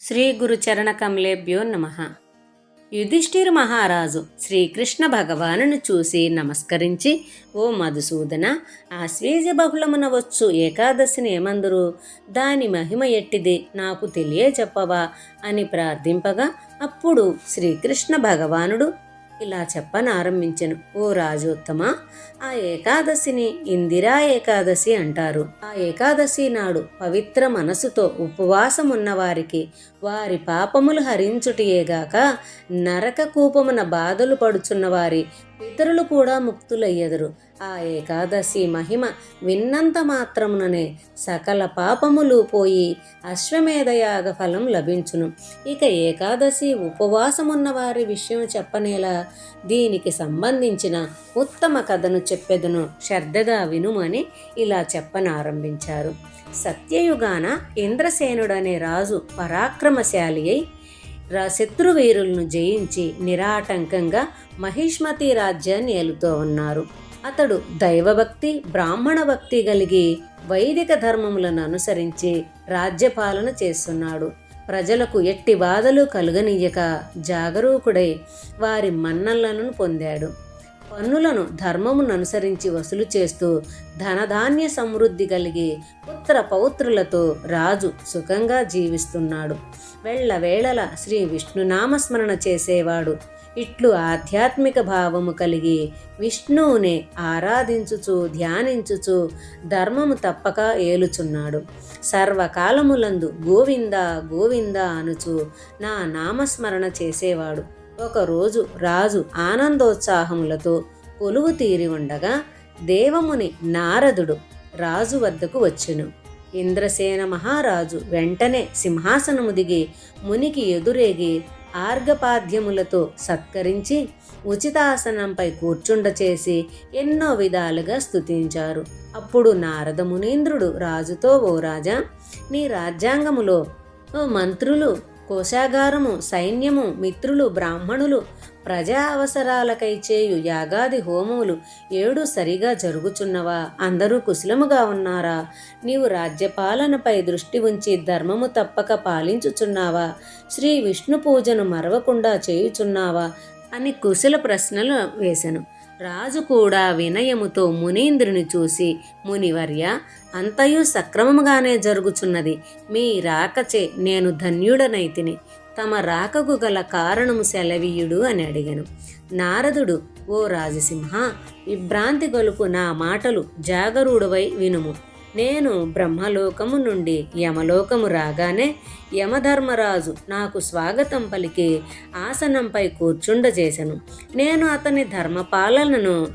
శ్రీ గురు కమలేభ్యో నమ. యుధిష్ఠిర్ మహారాజు శ్రీకృష్ణ భగవానుని చూసి నమస్కరించి ఓ మధుసూదన ఆశ్వేజ బహుళమున వచ్చు ఏకాదశిని ఏమందరు దాని మహిమ ఎట్టిది? నాకు తెలియచెప్పవా అని ప్రార్థింపగా అప్పుడు శ్రీకృష్ణ భగవానుడు ఇలా చెప్పనారంభించెను. ఓ రాజోత్తమ ఆ ఏకాదశిని ఇందిరా ఏకాదశి అంటారు. ఆ ఏకాదశి నాడు పవిత్ర మనసుతో ఉపవాసం ఉన్నవారికి వారి పాపములు హరించుటియేగాక నరక కూపమున బాధలు పడుచున్న వారి పితరులు కూడా ముక్తులయ్యెదరు. ఆ ఏకాదశి మహిమ విన్నంత మాత్రముననే సకల పాపములు పోయి అశ్వమేధయాగ ఫలం లభించును. ఇక ఏకాదశి ఉపవాసమున్న వారి విషయం చెప్పనేలా దీనికి సంబంధించిన ఉత్తమ కథను చెప్పెదను శ్రద్ధగా వినుమని ఇలా చెప్పనారంభించారు. సత్యయుగాన ఇంద్రసేనుడనే రాజు పరాక్రమశాలి అయి శత్రువీరులను జయించి నిరాటంకంగా మహిష్మతి రాజ్యాన్ని ఏలుతూ ఉన్నారు. అతడు దైవభక్తి బ్రాహ్మణ భక్తి కలిగి వైదిక ధర్మములను అనుసరించి రాజ్యపాలన చేస్తున్నాడు. ప్రజలకు ఎట్టి బాధలు కలుగనీయక జాగరూకుడై వారి మన్నలను పొందాడు. పన్నులను ధర్మమును అనుసరించి వసూలు చేస్తూ ధనధాన్య సమృద్ధి కలిగి పుత్ర పౌత్రులతో రాజు సుఖంగా జీవిస్తున్నాడు. వెళ్ళవేళల శ్రీ విష్ణునామస్మరణ చేసేవాడు. ఇట్లు ఆధ్యాత్మిక భావము కలిగి విష్ణువునే ఆరాధించుచు ధ్యానించుచు ధర్మము తప్పక ఏలుచున్నాడు. సర్వకాలములందు గోవింద గోవింద అనుచు నా నామస్మరణ చేసేవాడు. ఒకరోజు రాజు ఆనందోత్సాహములతో కొలువు తీరి ఉండగా దేవముని నారదుడు రాజు వద్దకు వచ్చెను. ఇంద్రసేన మహారాజు వెంటనే సింహాసనము దిగి మునికి ఎదురేగి ఆర్గపాద్యములతో సత్కరించి ఉచితాసనంపై కూర్చుండ చేసి ఎన్నో విధాలుగా స్తుతించారు. అప్పుడు నారద మునీంద్రుడు రాజుతో ఓ రాజా నీ రాజ్యాంగములో మంత్రులు కోశాగారము సైన్యము మిత్రులు బ్రాహ్మణులు ప్రజా అవసరాలకై చేయు యాగాది హోమములు ఏడు సరిగా జరుగుచున్నవా? అందరూ కుశలముగా ఉన్నారా? నీవు రాజ్యపాలనపై దృష్టి ఉంచి ధర్మము తప్పక పాలించుచున్నావా? శ్రీ విష్ణు పూజను మరవకుండా చేయుచున్నావా? అని కుశల ప్రశ్నలు వేశాను రాజు కూడా వినయముతో మునీంద్రుని చూసి మునివర్య అంతయు సక్రమముగానే జరుగుచున్నది. మీ రాకచే నేను ధన్యుడనైతిని. తమ రాకకు గల కారణము సెలవీయుడు అని అడిగాను. నారదుడు ఓ రాజసింహ విభ్రాంతి గొలుపు నా మాటలు జాగరూడవై వినుము. నేను బ్రహ్మలోకము నుండి యమలోకము రాగానే యమధర్మరాజు నాకు స్వాగతం పలికి ఆసనంపై కూర్చుండజేశను నేను అతని ధర్మపాలనను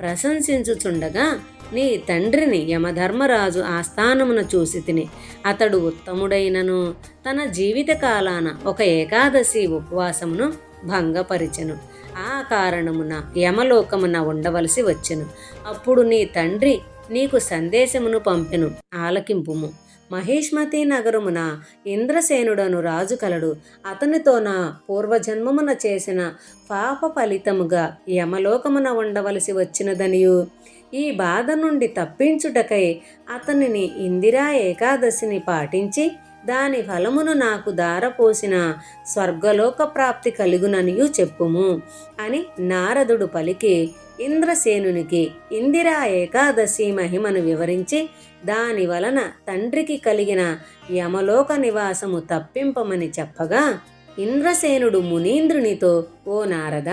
ప్రశంసించుచుండగా నీ తండ్రిని యమధర్మరాజు ఆస్థానమున చూసి తిని అతడు ఉత్తముడైనను. తన జీవిత కాలాన ఒక ఏకాదశి ఉపవాసమును భంగపరిచెను. ఆ కారణమున యమలోకమున ఉండవలసి వచ్చెను. అప్పుడు నీ తండ్రి నీకు సందేశమును పంపెను ఆలకింపుము. మహేష్మతి నగరమున ఇంద్రసేనుడను రాజు కలడు. అతనితో నా పూర్వజన్మమున చేసిన పాప ఫలితముగా యమలోకమున ఉండవలసి వచ్చినదనియు. ఈ బాధ నుండి తప్పించుటకై అతనిని ఇందిరా ఏకాదశిని పాటించి దాని ఫలమును నాకు దారపోసిన స్వర్గలోక ప్రాప్తి కలుగుననియు చెప్పుము అని నారదుడు పలికి ఇంద్రసేనునికి ఇందిరా ఏకాదశి మహిమను వివరించి దాని వలన తండ్రికి కలిగిన యమలోక నివాసము తప్పింపమని చెప్పగా ఇంద్రసేనుడు మునీంద్రునితో ఓ నారద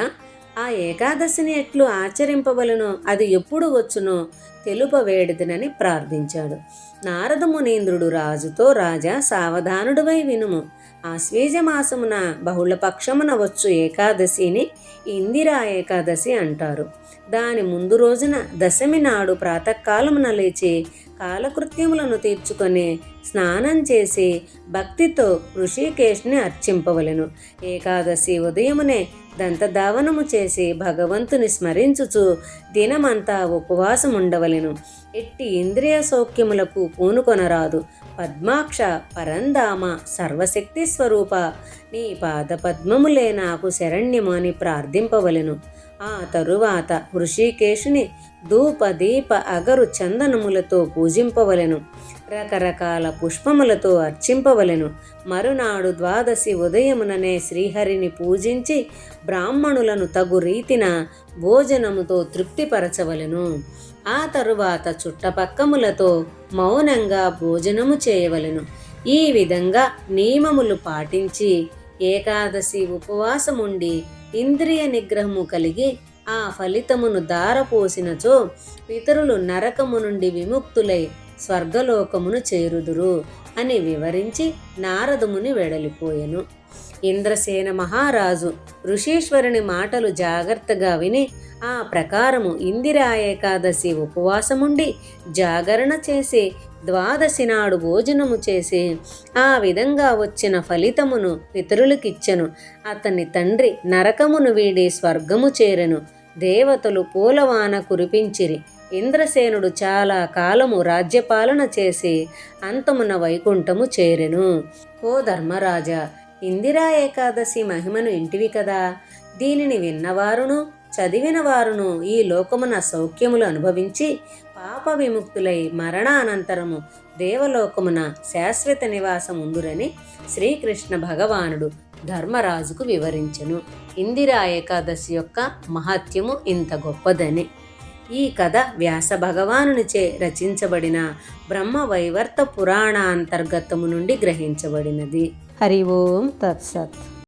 ఆ ఏకాదశిని ఎట్లు ఆచరింపవలను అది ఎప్పుడు వచ్చునో తెలుపవేడిదనని ప్రార్థించాడు. నారద మునీంద్రుడు రాజుతో రాజా సావధానుడువై వినుము. ఆశ్వేజమాసమున బహుళపక్షమున వచ్చు ఏకాదశిని ఇందిరా ఏకాదశి అంటారు. దాని ముందు రోజున దశమి నాడు ప్రాతకాలమున లేచి కాలకృత్యములను తీర్చుకొని స్నానం చేసి భక్తితో ఋషికేష్ని అర్చింపవలెను. ఏకాదశి ఉదయమునే దంతధావనము చేసి భగవంతుని స్మరించుచు దినమంతా ఉపవాసం ఉండవలెను ఎట్టి ఇంద్రియ సౌఖ్యములకు పూనుకొనరాదు. పద్మాక్ష పరంధామ సర్వశక్తి స్వరూప నీ పాద పద్మములే నాకు శరణ్యము అని ప్రార్థింపవలెను. ఆ తరువాత ఋషికేశుని ధూప దీప అగరు చందనములతో పూజింపవలెను. రకరకాల పుష్పములతో అర్చింపవలెను. మరునాడు ద్వాదశి ఉదయముననే శ్రీహరిని పూజించి బ్రాహ్మణులను తగు రీతిన భోజనముతో తృప్తిపరచవలెను. ఆ తరువాత చుట్టపక్కములతో మౌనంగా భోజనము చేయవలెను. ఈ విధంగా నియమములు పాటించి ఏకాదశి ఉపవాసముండి ఇంద్రియ నిగ్రహము కలిగి ఆ ఫలితమును దారపోసినచో ఇతరులు నరకము నుండి విముక్తులై స్వర్గలోకమును చేరుదురు అని వివరించి నారదముని వెడలిపోయెను. ఇంద్రసేన మహారాజు ఋషీశ్వరుని మాటలు జాగ్రత్తగా విని ఆ ప్రకారము ఇందిరా ఏకాదశి ఉపవాసముండి జాగరణ చేసి ద్వాదశి నాడు భోజనము చేసి ఆ విధంగా వచ్చిన ఫలితమును పితరులకిచ్చెను అతని తండ్రి నరకమును వీడి స్వర్గము చేరెను. దేవతలు పూలవాన కురిపించిరి. ఇంద్రసేనుడు చాలా కాలము రాజ్యపాలన చేసి అంతమున వైకుంఠము చేరెను. ఓ ధర్మరాజా ఇందిరా ఏకాదశి మహిమను ఇంటివి కదా. దీనిని విన్నవారును చదివిన వారును ఈ లోకమున సౌఖ్యములు అనుభవించి పాప విముక్తులై మరణానంతరము దేవలోకమున శాశ్వత నివాసం ఉందురని శ్రీకృష్ణ భగవానుడు ధర్మరాజుకు వివరించెను. ఇందిరా ఏకాదశి యొక్క మహత్యము ఇంత గొప్పదని. ఈ కథ వ్యాస భగవానునిచే రచించబడిన బ్రహ్మ వైవర్త పురాణ అంతర్గతము నుండి గ్రహించబడినది. హరి ఓం తత్సత్.